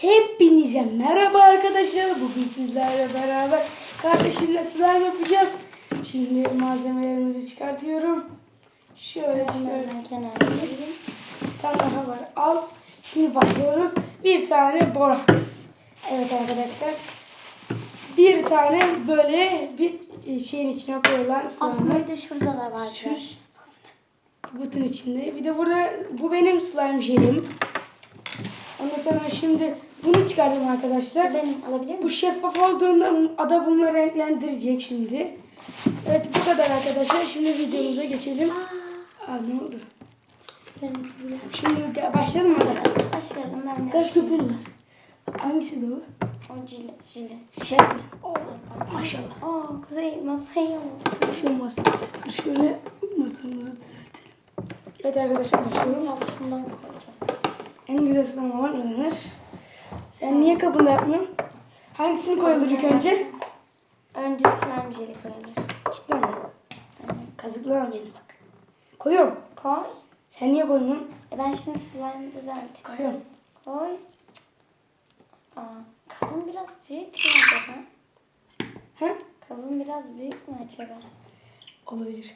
Hepinize merhaba arkadaşlar. Bugün sizlerle beraber kardeşimle slime yapacağız. Şimdi malzemelerimizi çıkartıyorum. Şöyle vereyim. Bir tane daha var. Al. Şimdi başlıyoruz. Bir tane boraks. Evet arkadaşlar. Bir tane böyle bir şeyin içine koyulan slime. Aslında de şurada da var. Biraz. Butun içinde. Bir de burada bu benim slime jelim. Ondan sonra şimdi bunu çıkardım arkadaşlar. Benim alabilir Bu miyim? şeffaf olduğunda ada bunları renklendirecek şimdi. Evet bu kadar arkadaşlar. Şimdi videomuza geçelim. Aa, Aa, ne oldu? Şimdi de başlayalım mı? Başlayalım ben Kaç köpüğün var? Hangisi dolu? O cile. Cile. Şey mi? Maşallah. Oo kuzey masayı şey olmaz. Dur şöyle masamızı düzeltelim. Evet arkadaşlar başlıyorum. Biraz şundan koyacağım. En güzel sınavı var mı denir? Sen niye kabında yapmıyorsun? Hangisini koyulur ilk önce? Önce slime jeli koyulur. Cidden mi? Kazıklama beni bak. Koyuyorum. Koy. Sen niye koymuyorsun? E ben şimdi slime düzelteyim. Koyuyorum. Koy. Aa, kabım biraz büyük mü acaba? Ha? Kabım biraz büyük mü acaba? Olabilir.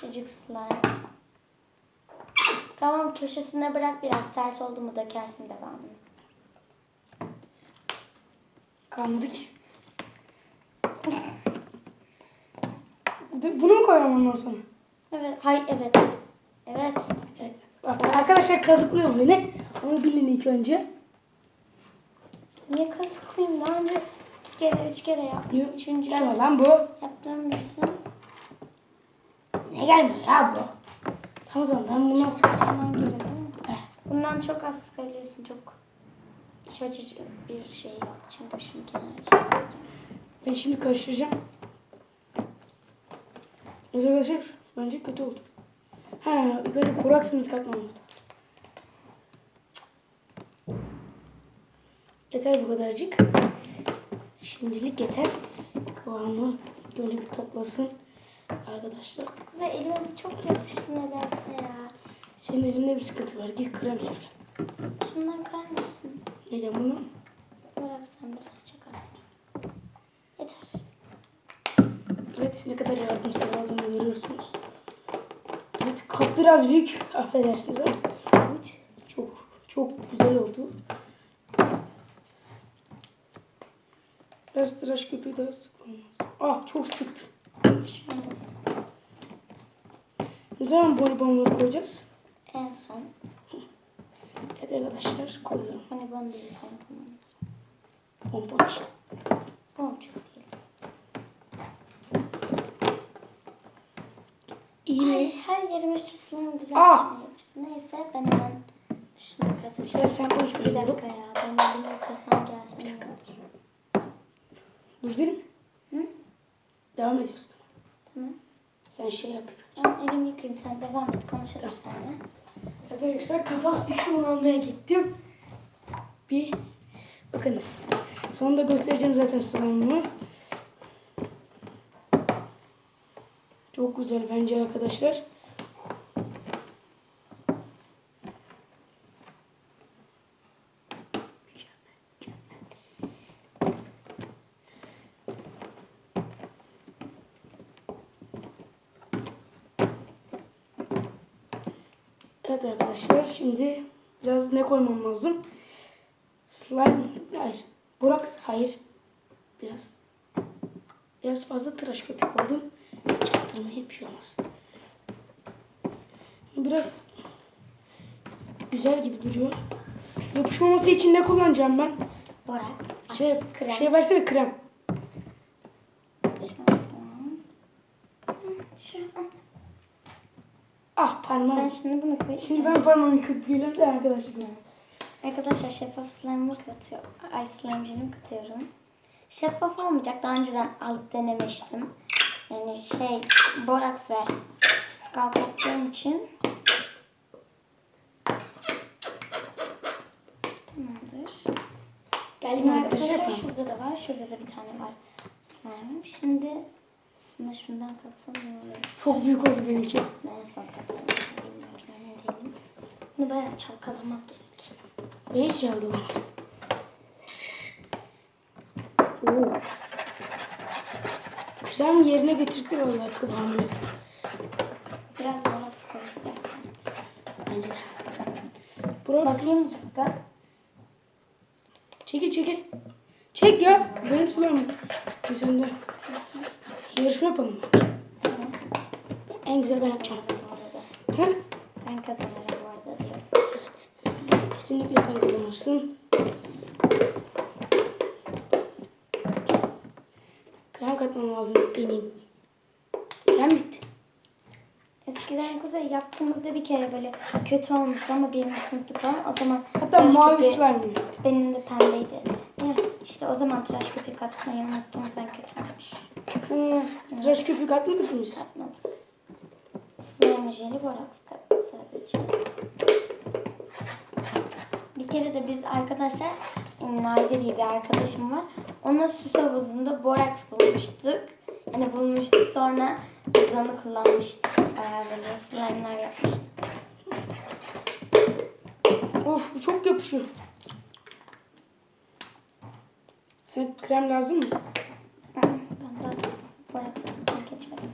Çocuk slime. Tamam köşesine bırak biraz sert oldu mu dökersin devamını. Kalmadı ki. Bunu mu koyalım ondan sonra? Evet. Hay evet. Evet. Evet. Bak arkadaşlar kazıklıyor beni. Onu bilin ilk önce. Niye kazıklayayım? Daha önce iki kere, üç kere yaptım. Yok. Üçüncü Gelme lan bu. yaptığım birisi. Ne gelmiyor ya bu? Zaman ben bunu değil mi? Eh. Bundan çok az sıkabilirsin. Çok iç açıcı bir şey yap. Çünkü şunu kenara çekeceğiz. Ben şimdi karıştıracağım. Evet arkadaşlar bence kötü oldu. Ha ilk önce kuraksımız katmamız lazım. Yeter bu kadarcık. Şimdilik yeter. Kıvamı önce bir toplasın. Arkadaşlar Kuzey elime çok yapıştı nedense ya. senin elinde bir sıkıntı var. Git krem sür. Şundan kaymasın. Neden bunu? Bırak sen biraz çok az. Yeter. Evet ne kadar yardımsever olduğunu görüyorsunuz. Evet kap biraz büyük. Affedersiniz ama. Evet çok çok güzel oldu. Biraz tıraş köpüğü daha sıkmam lazım. Ah çok sıktım. Bir şey olmaz. Ne zaman bonibonları koyacağız? En son. Evet arkadaşlar koyuyorum. Hani ben değil. Hani Bonbon işte. O çok değil. İyi mi? Ay, her şu slime Aa! düzeltmeye yapıştı. Neyse ben hemen şunu katacağım. Biraz sen konuş Bir dakika ya. Ben elimi yıkasam gelsin. iyi olur. Dur verim. Hı? Devam ediyorsun. Tamam. Sen şey yap. Ben elimi yıkayayım. Sen devam et. Konuşalım seninle. Arkadaşlar kapak düşman almaya gittim. Bir bakın sonunda göstereceğim zaten slime'ımı. Çok güzel bence arkadaşlar. Evet arkadaşlar şimdi biraz ne koymam lazım? Slime, hayır. Borax, hayır. Biraz. Biraz fazla tıraş köpük koydum. Çaktırmaya bir şey olmaz. Biraz güzel gibi duruyor. Yapışmaması için ne kullanacağım ben? Borax. Şey, krem. şey versene krem. Şampuan. Şu. Ah parmağım. Ben şimdi bunu koyayım. Şimdi ben parmağımı yıkayabilirim de arkadaşlar. Arkadaşlar şeffaf slime'ımı katıyor. Ay slime jelimi katıyorum. Şeffaf olmayacak. Daha önceden alıp denemiştim. Yani şey boraks ve tutkal kattığım için. Tamamdır. Geldim arkadaşlar. şurada da var. Şurada da bir tane var slime'ım. Şimdi aslında şundan katsam ne olur? Çok büyük oldu benimki. En son katarım. Bilmiyorum. Bunu bayağı çalkalamak gerek. Ben hiç yargılamadım. Oo. Krem yerine getirdi vallahi kıvamını. Biraz boraks koy istersen. Bence de. Bakayım bir dakika. çekil çekil. Çek ya. Benim silahım. Bu sende. Yarışma yapalım. Tamam. En güzel ben yapacağım. Ha? Ben kazanırım bu arada diyor. Evet. Kesinlikle sen kazanırsın. Krem katmam lazım benim. Krem bitti. Eskiden kuzey yaptığımızda bir kere böyle kötü olmuştu ama birinci sınıfta falan o zaman Hatta tıraş mavi köpüğü-. Benim de pembeydi. Ya, işte o zaman tıraş köpüğü katmayı unuttuğumuzdan kötü olmuş. Hı. Tıraş köpük atmadık mı biz? Katmadım. Slime jeli boraks kattım sadece. Bir kere de biz arkadaşlar Naide diye bir arkadaşım var. Ona su havuzunda boraks bulmuştuk. Yani bulmuştuk sonra biz onu kullanmıştık. Bayağı böyle slime'lar yapmıştık. Of bu çok yapışıyor. Sana krem lazım mı? Hı, Ben de boraks katmaya geçmedim.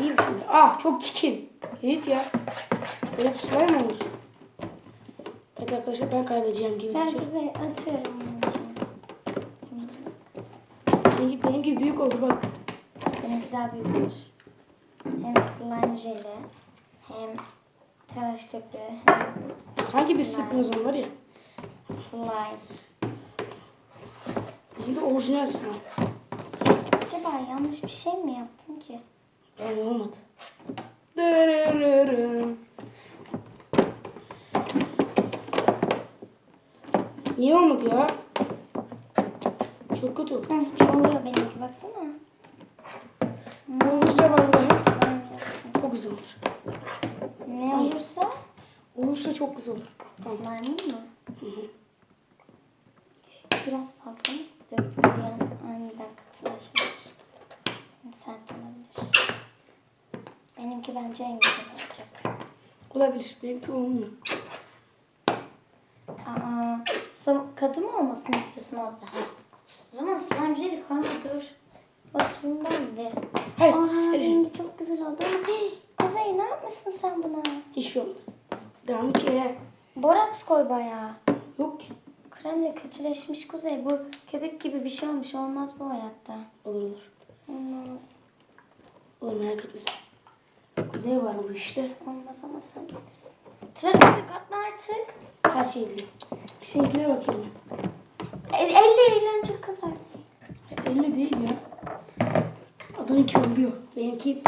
İyi bir şey. Aa çok çirkin. Evet ya. Böyle bir slime olur? Evet arkadaşlar ben kaybedeceğim gibi Ben güzel atıyorum. Şimdi Seninki benimki büyük oldu bak. benimki daha büyük olur. Hem slime jeli hem tıraş köpüğü Sanki biz Slime. sıkmıyoruz var ya. slime. De orijinal slime. Acaba yanlış bir şey mi yaptım ki? Yani olmadı. Dırırırım. Niye olmadı ya? Çok kötü. Hı, oluyor benimki baksana. Olursa vallahi çok güzel olur. Ne olursa Olursa çok güzel olur. Tamam. slime mı? Hı hı. Biraz fazla mı bir an aniden katılaşmış. Sert olabilir. Benimki bence en güzel olacak. Olabilir. Benimki olmuyor. Aa, sıvı katı mı olmasını istiyorsun az daha? O zaman slime jeli koyma dur. Bakayım ben bir. Hayır. Aa, hayır. rengi çok güzel oldu ama hey, Kuzey ne yapmışsın sen buna? Hiçbir şey olmadı. Devam ki. Boraks koy bayağı. Yok ki. Kremle kötüleşmiş Kuzey. Bu köpek gibi bir şey olmuş. Olmaz bu hayatta. Olur olur. Olmaz. Olur merak etme sen. Kuzey var bu işte. Olmaz ama sen bilirsin. Tıraş köpük atma artık. Her şeyi biliyor. Bir seninkine bakayım. E, elle eğlenecek kadar. 50 değil ya. Adamınki oluyor. Benimki.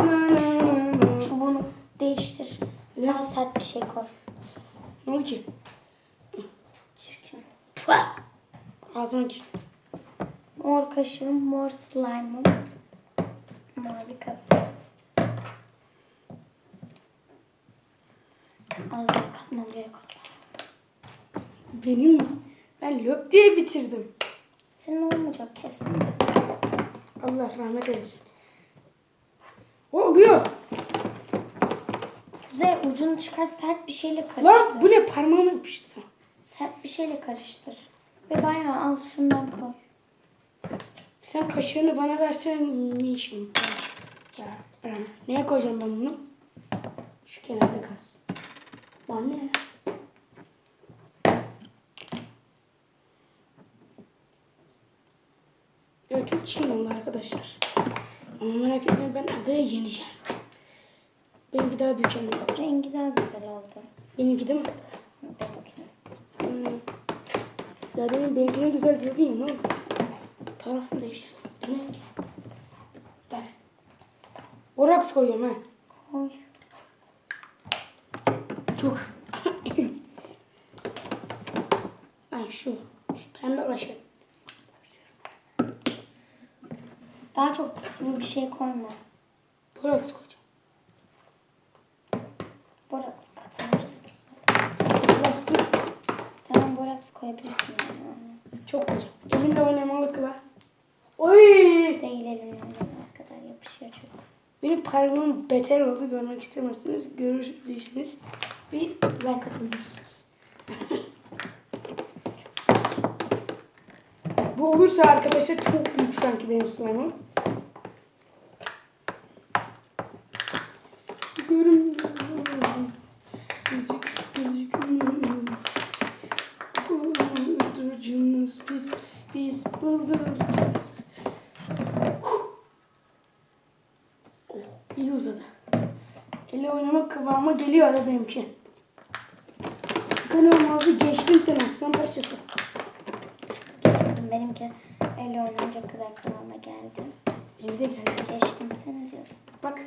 Çubuğunu değiştir. Daha sert bir şey koy. Ne oldu ki? Ağzıma girdi. Mor kaşığım, mor slime'ım. Mavi kapı. Az daha katmam gerek. Benim ben löp diye bitirdim. Senin olmayacak kesin. Allah rahmet eylesin. O oluyor. Kuzey ucunu çıkar sert bir şeyle karıştır. Lan bu ne parmağıma yapıştı. Sert bir şeyle karıştır. Ve bayağı al şundan koy. Sen kaşığını bana versen ne işim? Ya ben neye koyacağım ben bunu? Şu kenarda kalsın. Lan ne? Ya çok çiğ oldu arkadaşlar. Ama merak etmeyin ben adaya yeneceğim. Benimki daha büyük de. Rengi daha güzel oldu. Benimki değil mi? Benimkinin. Ya demin benimkine güzel diyordun ya ne oldu? Tarafını değiştirdim. Bu ne? Ver. Oraks koyuyorum ha. Koy. Çok. ben şu. Şu pembe başı. Daha çok sıvı bir şey koyma. Oraks koyacağım. Boraks katılmıştır zaten. Bastım. Boraks koyabilirsin. Yani. Çok koyacağım. Elimle oynamalı kıla. Oy! Değil elimle kadar yapışıyor çok. Benim parmağım beter oldu. Görmek istemezsiniz. Görürsünüz. Bir like atabilirsiniz. Bu olursa arkadaşlar çok büyük sanki benim slime'ım. Görün. Müzik, müzik. Bıldırcınız biz, biz bıldırcınız. Oh, iyi uzadı. Elle oynamak kıvama geliyor da benimki. Kanalımızı geçtim sen aslan parçası. Benimki el oynayacak kadar kıvama geldi. Evde geldi. Geçtim sen diyorsun? Bak.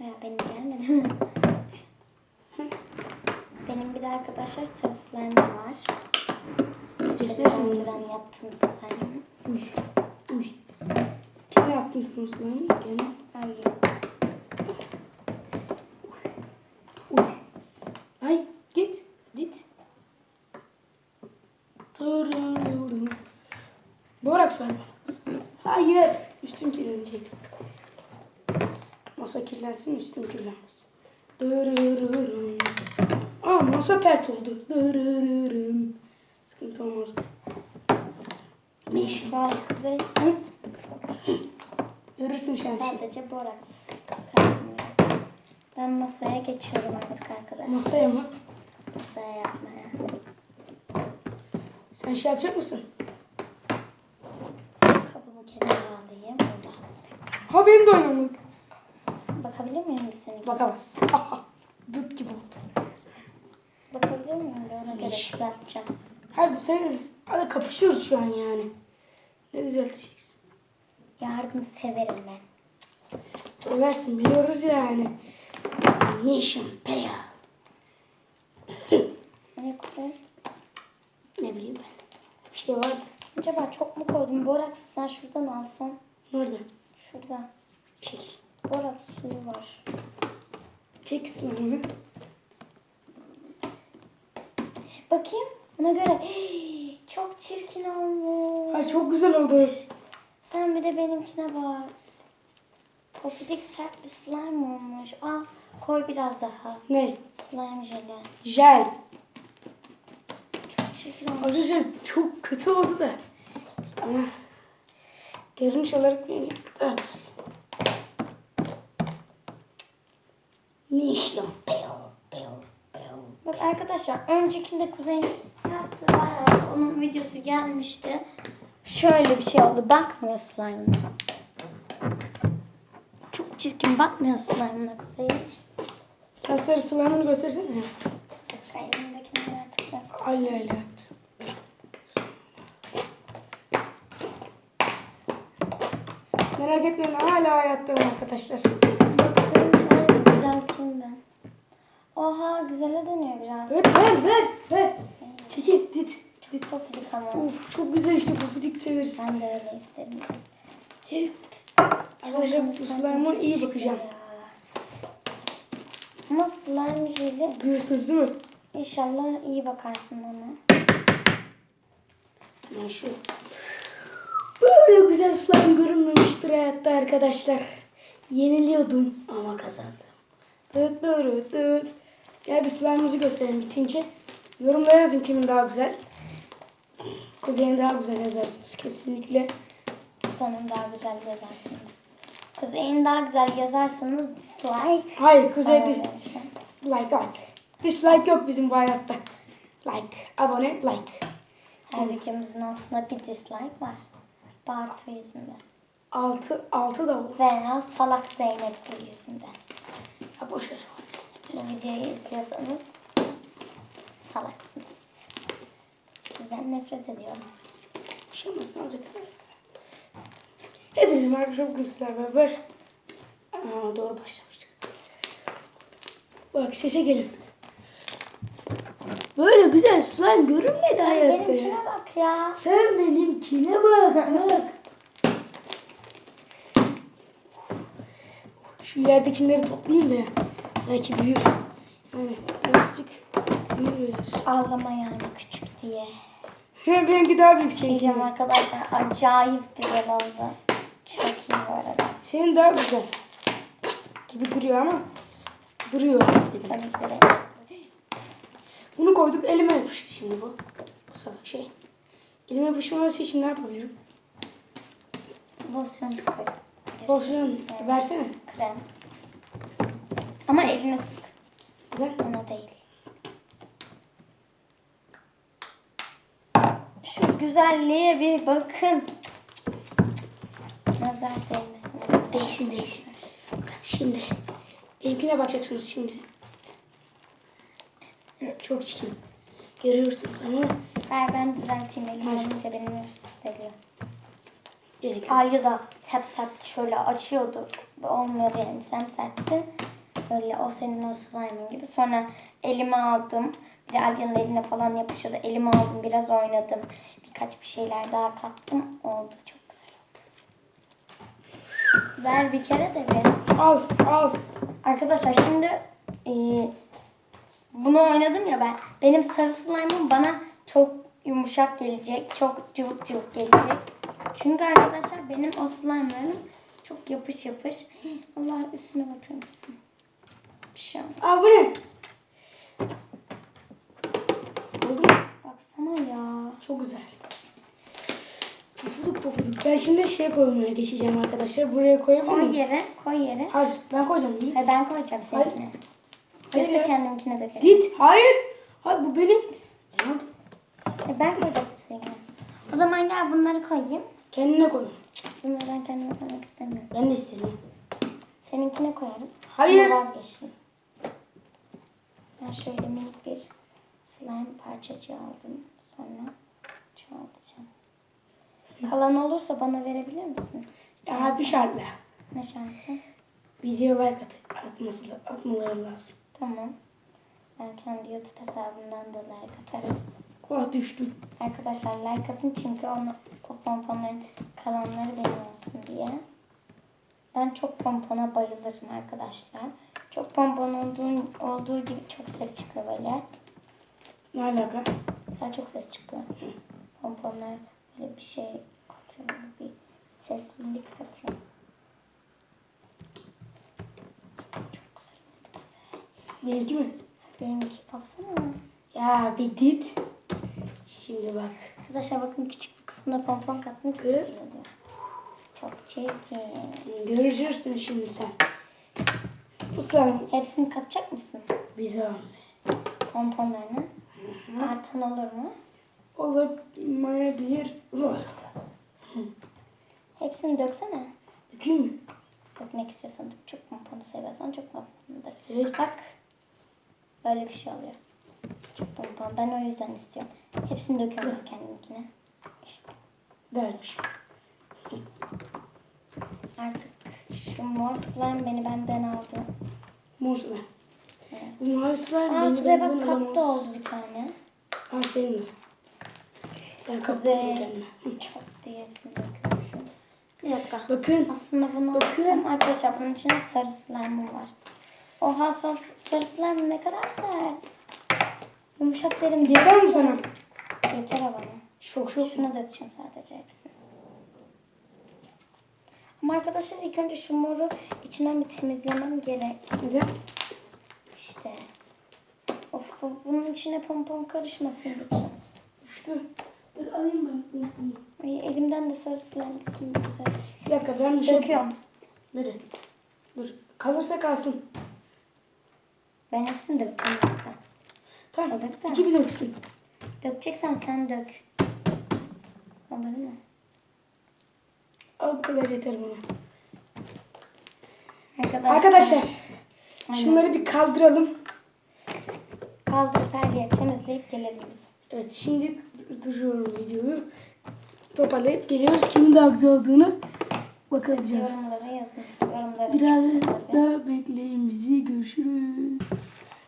Veya benim gelmedi mi? benim bir de arkadaşlar sarı slime var. Şöyle önceden yaptığım slime. Uy. Uy. Kim yaptın slime'ı? Gel. Ay, Uy. Ay git. Git. Tırırırım. Borak ver bana. Hayır. Üstüm kirlenecek. Kirlensin üstüm kirlenmez. Dırırırım. Aa masa pert oldu. Dırırırım. Sıkıntı olmaz. Ne işin? Hı? Görürsün sen. Sadece boraks karıştırmıyoruz. Ben masaya geçiyorum artık arkadaşlar. Masaya mı? Masaya yapmaya. Sen şey yapacak mısın? Kabımı kenara alayım. Burada. Ha benim de oynamadık. Bakabilir miyim bir seni? Bakamaz. Dut gibi oldu. Bakabilir miyim? Bir ona göre düzelteceğim. Hadi sen hadi kapışıyoruz şu an yani. Ne düzelteceksin? Yardım severim ben. Seversin biliyoruz yani. Mission Paya. Ne koyayım? Ne bileyim ben. Bir şey var. Acaba çok mu koydum? Boraks sen şuradan alsan. Nerede? Şurada. Çek. Boraks suyu var. Çek sınavını. Bakayım. Ona göre. çok çirkin olmuş. Ay çok güzel oldu. Sen bir de benimkine bak. Pofidik sert bir slime olmuş. Al koy biraz daha. Ne? Slime jeli. Jel. Çok çirkin olmuş. Arkadaşlar çok kötü oldu da. Ama görünüş olarak evet. Mission Paya. Paya. Paya. Bak arkadaşlar öncekinde Kuzey'in yaptığı bayağı onun videosu gelmişti. Şöyle bir şey oldu. Bakmıyor slime'ına. Çok çirkin. Bakmıyor slime'ına Kuzey hiç. Sen sarı slime'ını göstersene. Bak elimdekini artık biraz Ayla ayla yaptı. Merak etmeyin hala hayattayım arkadaşlar. Bakın düzelteyim ben. Oha güzele dönüyor biraz. Evet ver ver ver. Çekil dit. dit. Pofidik ama. Uf çok güzel işte bu butik severiz. Ben de öyle isterim. Arkadaşlar bu slime'a iyi bakacağım. Ama slime jeli Görüyorsunuz değil mi? inşallah iyi bakarsın ona. Ben şu. Böyle güzel slime görünmemiştir hayatta arkadaşlar. Yeniliyordum ama kazandım. Dıt dıt dıt. Gel bir slime'ımızı gösterelim bitince. Yorumlara yazın kimin daha güzel. Kuzey'in daha güzel yazarsınız kesinlikle. Benim daha güzel yazarsınız. Kuzey'in daha güzel yazarsanız dislike. Hayır Kuzey dis- verin. like like. Dislike yok bizim bu hayatta. Like, abone, like. Her videomuzun altında bir dislike var. Bartu yüzünden. Altı, altı da olur. Veya salak Zeynep yüzünden. Ha boş Bu videoyu izliyorsanız salaksınız. Sizden nefret ediyorum. Bir şey olmaz, ne olacak? Hepinize arkadaşlar bugün sizlerle beraber Aa, doğru başlamıştık. Bak sese gelin. Böyle güzel slime görünmedi Sen hayatta benimkine bak ya. Sen benimkine bak bak. Şu yerdekileri toplayayım da belki büyür. Yani birazcık büyür. Ağlama yani küçük diye. He, benimki daha büyük şey seninki. diyeceğim arkadaşlar acayip güzel oldu. Çok iyi bu arada. Senin daha güzel. gibi duruyor ama duruyor. Tabii ki de. Bunu koyduk elime yapıştı şimdi bu. Bu salak şey. Elime yapışmaması için ne yapabilirim? Losyon sıkıyor. Loşun versene. Krem. Ama eline sık. Ver. Ona değil. Şu güzelliğe bir bakın. Nazar değmesin. Değsin değsin. Şimdi benimkine bakacaksınız şimdi. Çok çirkin. Görüyorsunuz ama Ver ben düzelteyim. Elim alınca benim düzeliyor. gerek yok. Ayı da sert sert şöyle açıyordu. Olmuyordu yani sert sertti. Böyle o senin o slime'ın gibi. Sonra elime aldım. Bir de Alya'nın eline falan yapışıyordu. Elime aldım biraz oynadım. Birkaç bir şeyler daha kattım. Oldu çok güzel oldu. Ver bir kere de bir. Al al. Arkadaşlar şimdi e, bunu oynadım ya ben. Benim sarı slime'ım bana çok yumuşak gelecek. Çok cıvık cıvık gelecek. Çünkü arkadaşlar benim o slime'larım çok yapış yapış. Allah üstüne batırmışsın. Bir şey olmaz. Al bu ne? Oldu mu? Baksana ya. Çok güzel. Pufuduk pufuduk. Ben şimdi şey koymaya geçeceğim arkadaşlar. Buraya koyabilir Koy yere, koy yere. Hayır ben koyacağım. Değil. Ha, ben koyacağım seninkine. Hayır Yoksa ya. kendimkine dökerim. Git. Hayır. Hayır bu benim. E, ben koyacağım seninkine. O zaman gel bunları koyayım. Kendine koy. Bunları ben kendime koymak istemiyorum. Ben de istemiyorum. Seninkine koyarım. Hayır. Ama vazgeçtim. Ben şöyle minik bir slime parçacığı aldım. Sonra çoğaltacağım. Kalan olursa bana verebilir misin? Ya bir şartla. Ne şartı? Video like at atması, atmaları lazım. Tamam. Ben kendi YouTube hesabımdan da like atarım. Oh düştüm. Arkadaşlar like atın çünkü onu, o pomponların kalanları benim olsun diye. Ben çok pompona bayılırım arkadaşlar. Çok pompon olduğu, olduğu gibi çok ses çıkıyor böyle. Ne alaka? Mesela çok ses çıkıyor. Pomponlar böyle bir şey katıyor. Bir seslilik katıyor. Çok güzel oldu güzel. Benimki mi? Benimki baksana. Ya bir dit. Şimdi bak. Arkadaşlar bakın küçük bir kısmına pompon kattım. Oluyor. Çok çirkin. Görürsün şimdi sen. Islan. Hepsini katacak mısın? Bir zahmet. Pomponlarını. Artan olur mu? Olamayabilir. Ulan. Hepsini döksene. Dökeyim mi? Dökmek istiyorsan dök. Çok pomponu seviyorsan çok pomponu dök. Sevek. Bak. Böyle bir şey oluyor. Çok pompon. Ben o yüzden istiyorum. Hepsini döküyorum ben kendimkine. Dermiş. Artık şu mor slime beni benden aldı. Mor slime. Evet. Bu mavi slime Aa beni Kuzey bak kapta oldu bir tane. Ha senin mi? Ben Kuzey. Çok diye döküyormuşum. Bir dakika. Bakın. Aslında bunu Bakın. alsam arkadaşlar bunun içinde sarı slime'ım var. O hassas sarı slime ne kadar sert. Yumuşak derim Yeter mi sana? Yeter bana. Şok şok. Şuna dökeceğim sadece hepsini. Ama arkadaşlar ilk önce şu moru içinden bir temizlemem gerek. Neden? İşte. Of bu, bunun içine pompon karışmasın lütfen. Düştü. Dur alayım ben. bunu. Ay, elimden de sarı slime gitsin bu güzel. Bir dakika ben bir şey... Döküyorum. Nereye? Dur. Kalırsa kalsın. Ben hepsini dökeceğim yoksa. Tamam. Kalır da. İki bir döksün. Dökeceksen sen dök. Olur mu? Al bu kadar yeter bana. Arkadaşlar, Arkadaşlar Aynen. şunları bir kaldıralım. kaldırıp her yeri temizleyip gelelim biz. Evet şimdi duruyorum videoyu. Toparlayıp geliyoruz. Kimin daha güzel olduğunu Siz bakacağız. yorumlara yazın. Yorumlara Biraz daha bekleyin bizi. Görüşürüz.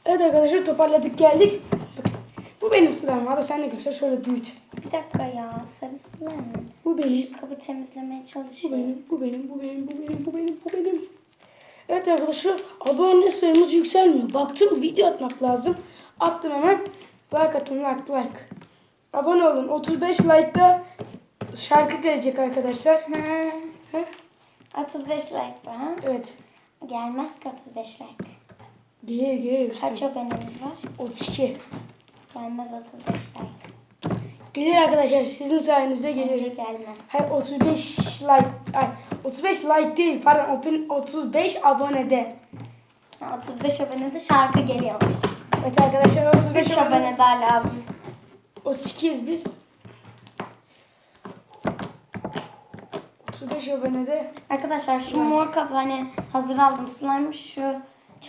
Evet arkadaşlar toparladık geldik. Bu benim sıram. Hadi sen de göster. Şöyle büyüt. Bir dakika ya sarısı ne? Bu benim. Şu kabı temizlemeye Bu çalışıyorum. benim. Bu benim. Bu benim. Bu benim. Bu benim. Bu benim. Evet arkadaşlar abone sayımız yükselmiyor. Baktım video atmak lazım. Attım hemen. Like atın. Like like. Abone olun. 35 like'da şarkı gelecek arkadaşlar. Ha, Hı? 35 like ha. Evet. Gelmez ki 35 like. Gelir gelir. Kaç abonemiz var? 32. Gelmez 35 like. Gelir arkadaşlar sizin sayenizde Bence gelir. gelmez. Hayır 35 like. Ay 35 like değil pardon open- 35 abonede. Ha, 35 abonede şarkı geliyormuş. Evet arkadaşlar 35 5 abone. abone daha lazım. 32'yiz biz. 35 abonede. Arkadaşlar şu mor kabı hani hazır aldım slime şu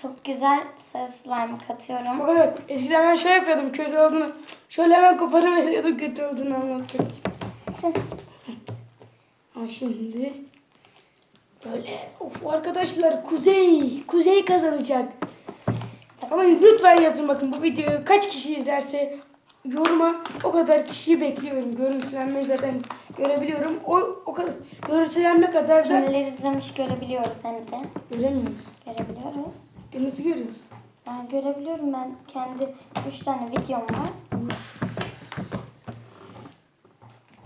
çok güzel sarı slime katıyorum. Fakat eskiden ben şey yapıyordum kötü olduğunu. Şöyle hemen koparıveriyordum kötü olduğunu anlatmak için. Ama şimdi böyle of arkadaşlar Kuzey Kuzey kazanacak. Ama lütfen yazın bakın bu videoyu kaç kişi izlerse yoruma o kadar kişiyi bekliyorum. Görüntülenmeyi zaten görebiliyorum. O o kadar görüntülenme kadar da Kimler izlemiş görebiliyoruz hem de. göremiyoruz. Görebiliyoruz. E nasıl görüyoruz? Ben görebiliyorum ben kendi 3 tane videom var.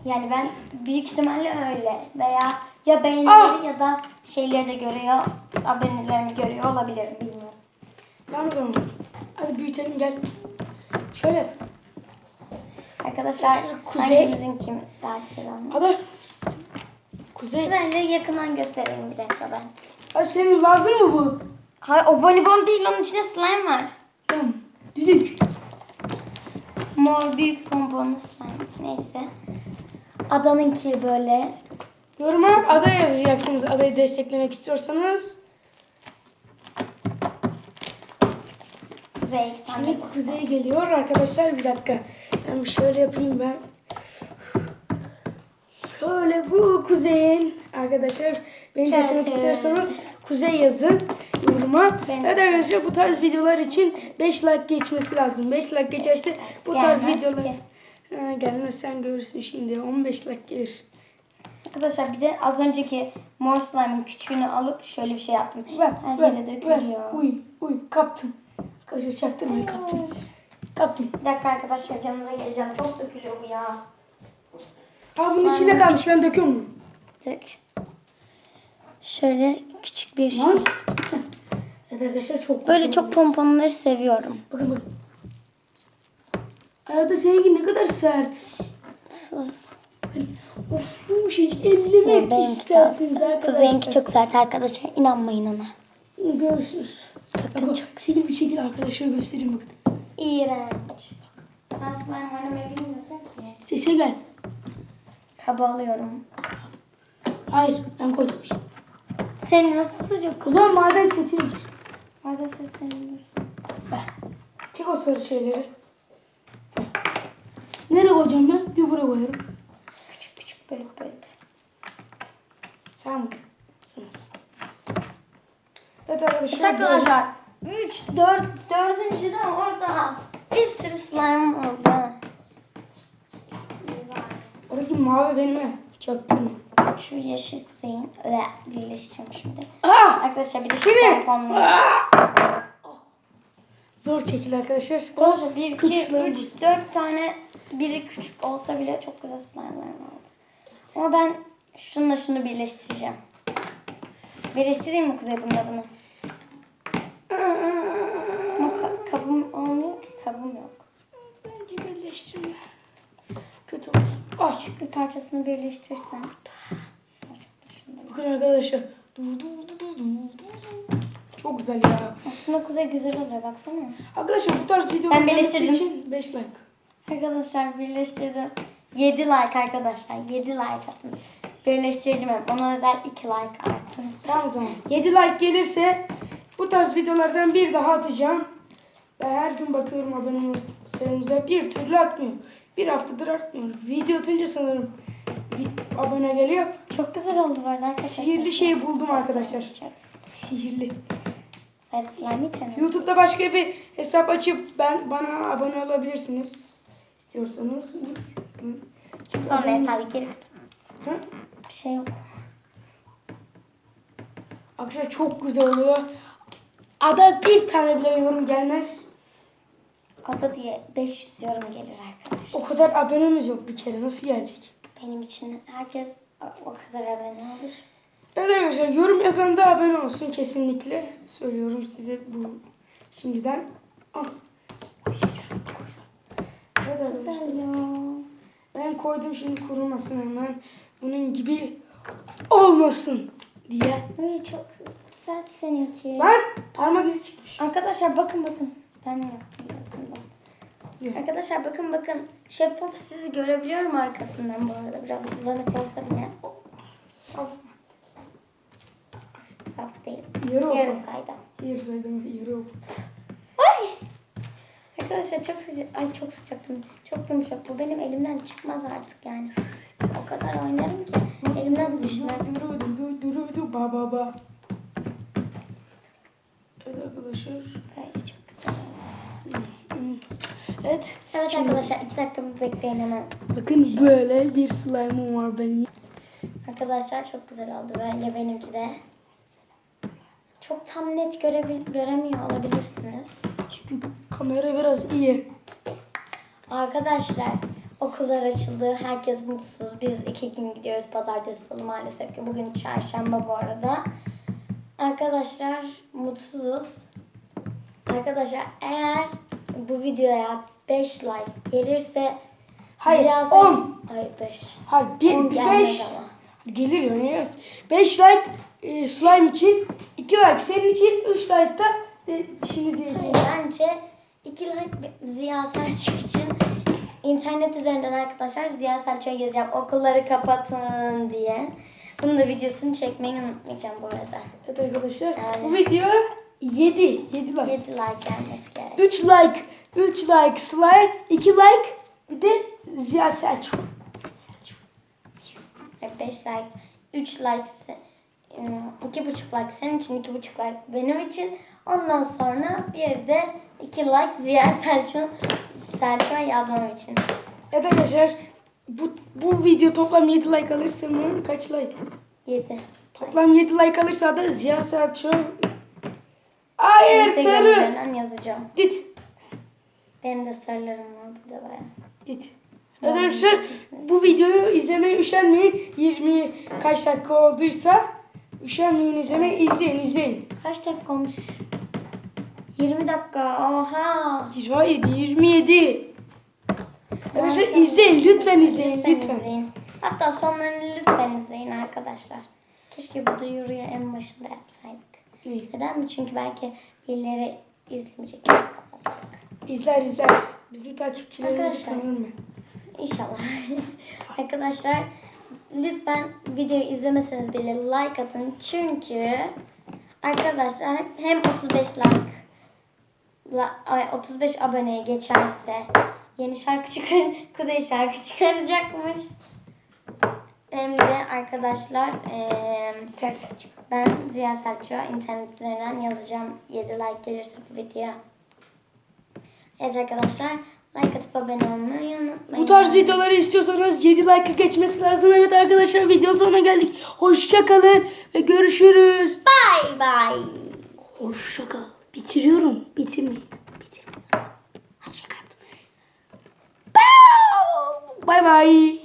Yani ben büyük ihtimalle öyle veya ya beğenileri ya da şeyleri de görüyor, abonelerimi görüyor olabilirim bilmiyorum. Tamam o zaman. Hadi büyütelim gel. Şöyle yap. Arkadaşlar Kuzey- hangimizin kim daha güzel? Ada Kuzey. Sırayla yakından göstereyim bir dakika ben. Ay senin lazım mı bu? Hayır o bonibon değil onun içinde slime var. Tamam. Düdük. Mor büyük pomponu slime. Neyse. Adanınki böyle Yoruma ada yazacaksınız. Adayı desteklemek istiyorsanız. kuzey. de Şimdi kuzey geliyor arkadaşlar. Bir dakika. Ben şöyle yapayım ben. Şöyle bu kuzeyin. Arkadaşlar beni desteklemek istiyorsanız kuzey yazın yoruma. Ben Evet arkadaşlar bu tarz videolar için 5 like geçmesi lazım. 5 like geçerse bu tarz videolar. Ha, gelmez sen görürsün şimdi 15 like gelir. Arkadaşlar bir de az önceki mor slime'ın küçüğünü alıp şöyle bir şey yaptım. Ver, Her ver, yere dökülüyor. Uy, uy, kaptım. Arkadaşlar çaktırmayın, kaptım. Kaptım. Bir dakika arkadaşlar canınıza geleceğim. Çok dökülüyor bu ya. Aa bunun içinde kalmış, ben döküyorum. Dök. Şöyle küçük bir şey. Lan. Evet arkadaşlar çok Böyle çok pomponları seviyorum. Bakın bakın. Ayada seninki ne kadar sert. Sus. Bakın, Of yumuşacık ellemek istersiniz arkadaşlar. Kuzeyinki çok sert arkadaşlar. İnanmayın ona. Görürsünüz. Bakın Bakın, çok şekil bir şekil arkadaşlar göstereyim bakın. İğrenç. Sen slime oynamayı bilmiyorsun ki. Sese gel. Kaba alıyorum. Hayır ben koydum. Senin nasıl sıcak O zaman maden setini gir. Hadi sesleniyorsun. Çek o sarı şeyleri. Nereye koyacağım ben? Bir buraya koyarım. Küçük küçük bölüp bölüp. Sen sınırsın. Evet arkadaşlar. Evet arkadaşlar. 3, 4, dördüncü de orada. Bir sürü slime orada. Oradaki mavi benim mi? Çaktırma. Şu yeşil kuzeyin. Öyle birleştiriyorum şimdi. Aa! Arkadaşlar bir de şu Şimdi. pomponlu. Zor çekil arkadaşlar. Arkadaşlar 1, 2, Kıçları 3, 4 tane biri küçük olsa bile çok güzel slime'larım oldu. Ama ben şununla şunu birleştireceğim. Birleştireyim mi kuzey bununla bunu? Ama ka- kabım olmuyor ki. Kabım yok. Bence birleştirme. Kötü olur. Aç. Bir parçasını düşündüm. Bakın arkadaşlar. Du, du, du, du, du, du. Çok güzel ya. Aslında kuzey güzel oluyor baksana. Arkadaşlar bu tarz videolar Ben gelmesi birleştirdim. için 5 like. Arkadaşlar birleştirdim. 7 like arkadaşlar. 7 like atın. Birleştirdim hem. Ona özel 2 like arttı. Tamam o zaman. 7 like gelirse bu tarz videolardan bir daha atacağım. Ben her gün bakıyorum abone sayımıza. Bir türlü atmıyor. Bir haftadır artmıyor. Video atınca sanırım bir abone geliyor. Çok güzel oldu bu arada arkadaşlar. Sihirli şeyi buldum Sarı arkadaşlar. slime. Sihirli. Sarı slime içeriz. YouTube'da başka bir hesap açıp ben bana abone olabilirsiniz. İstiyorsanız. Sonra hesabı Hı? bir şey yok. Arkadaşlar çok güzel oluyor. Ada bir tane bile yorum gelmez. Ada diye 500 yorum gelir arkadaşlar. O kadar abonemiz yok bir kere. Nasıl gelecek? Benim için herkes o kadar abone olur. Evet arkadaşlar yorum yazan da abone olsun kesinlikle. Söylüyorum size bu şimdiden. Ah. Evet arkadaşlar. Ben koydum şimdi kurumasın hemen. Bunun gibi olmasın diye. Ay çok sert seninki. Lan parmak izi çıkmış. Arkadaşlar bakın bakın. Ben yaptım. Yok. Arkadaşlar bakın bakın. Şeffaf sizi görebiliyorum arkasından bu arada. Biraz bulanık olsa bile. Saf. Saf değil. Yarı opak. Yarı sayda. Yarı saydım. Yarı opak. Ay! Arkadaşlar çok sıcak. Ay çok sıcaktım. Çok yumuşak. Bu benim elimden çıkmaz artık yani. O kadar oynarım ki elimden düşmez. Duru du duru du ba ba ba. Evet arkadaşlar. Evet. Evet arkadaşlar iki dakika bir bekleyin hemen. Bakın böyle bir slime'ım var benim. Arkadaşlar çok güzel oldu. Bence benimki de. Çok tam net görebil göremiyor olabilirsiniz. Çünkü kamera biraz iyi. Arkadaşlar okullar açıldı. Herkes mutsuz. Biz iki gün gidiyoruz. Pazartesi salı maalesef ki. Bugün çarşamba bu arada. Arkadaşlar mutsuzuz. Arkadaşlar eğer bu videoya 5 like gelirse Hayır, Ziya 10. Hayır 5. Hayır, bir, 10 bir gelmez beş. ama. Gelir ne 5 like e, slime için, 2 like senin için, 3 like da e, şimdi diyeceğim. Hayır, bence 2 like Ziya Selçuk için internet üzerinden arkadaşlar Ziya Selçuk'a yazacağım. Okulları kapatın diye. Bunun da videosunu çekmeyi unutmayacağım bu arada. Evet arkadaşlar Yani. bu video 7. 7 like. 7 like gelmesi gerek. 3 like, 3 like slime, 2 like bir de Ziya Selçuk. Selçuk. 5 like, 3 like, se- e, iki buçuk like senin için, iki buçuk like benim için. Ondan sonra bir de 2 like Ziya Selçuk Selçuk'a yazmam için. Evet arkadaşlar bu, bu video toplam 7 like alırsa mı? Kaç like? 7. Toplam 7 like alırsa da Ziya Selçuk. Hayır Instagram sarı. üzerinden yazacağım. Dit. Benim de sarılarım var burada baya. Evet arkadaşlar bu videoyu izlemeye üşenmeyin. 20 kaç dakika olduysa üşenmeyin izlemeye izleyin izleyin. Kaç dakika olmuş? 20 dakika. Oha. Hayır 27. Arkadaşlar izleyin lütfen izleyin Lütfen lütfen. izleyin. Hatta sonlarını lütfen izleyin arkadaşlar. Keşke bu duyuruyu en başında yapsaydık. Neden mi? Çünkü belki birileri izlemeyecek, kapatacak. İzler izler. Bizim takipçilerimizi Arkadaşlar. tanır mı? İnşallah. Arkadaşlar lütfen videoyu izlemeseniz bile like atın. Çünkü arkadaşlar hem 35 like la- ay, 35 aboneye geçerse yeni şarkı çıkar Kuzey şarkı çıkaracakmış. Hem de arkadaşlar Selçuk. ben Ziya Selçuk'a internet üzerinden yazacağım 7 like gelirse bu videoya. Evet arkadaşlar like atıp abone olmayı unutmayın. Bu tarz videoları istiyorsanız 7 like'a geçmesi lazım. Evet arkadaşlar videonun sonuna geldik. Hoşça kalın ve görüşürüz. Bye bye. Hoşça kal. Bitiriyorum. Bitirmeyin. Bitirmeyin. Ha, Şaka yaptım. Bye bye.